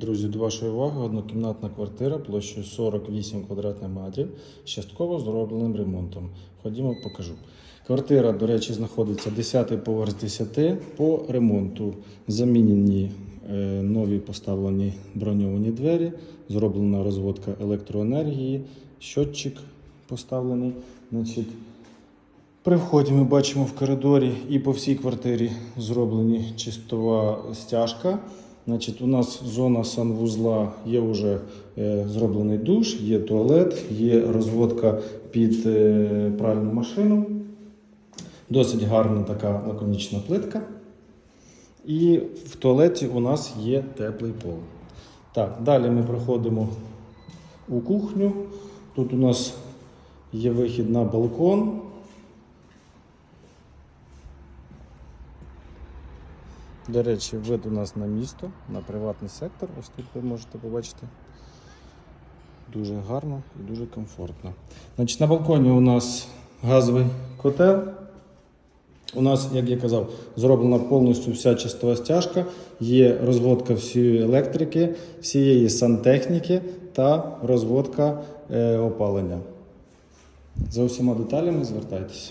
Друзі, до вашої уваги однокімнатна квартира площею 48 квадратних метрів з частково зробленим ремонтом. Ходімо, покажу. Квартира, до речі, знаходиться 10 поверх з 10 по ремонту. Замінені е, нові поставлені броньовані двері, зроблена розводка електроенергії, щотчик поставлений. Значить, при вході ми бачимо в коридорі і по всій квартирі зроблені чистова стяжка. Значить, у нас зона санвузла є вже е, зроблений душ, є туалет, є розводка під е, пральну машину. Досить гарна така лаконічна плитка. І в туалеті у нас є теплий пол. Так, далі ми проходимо у кухню. Тут у нас є вихід на балкон. До речі, вид у нас на місто, на приватний сектор. Ось тут ви можете побачити. Дуже гарно і дуже комфортно. Значить, на балконі у нас газовий котел. У нас, як я казав, зроблена повністю вся чистова стяжка, є розводка всієї електрики, всієї сантехніки та розводка е, опалення. За усіма деталями звертайтеся.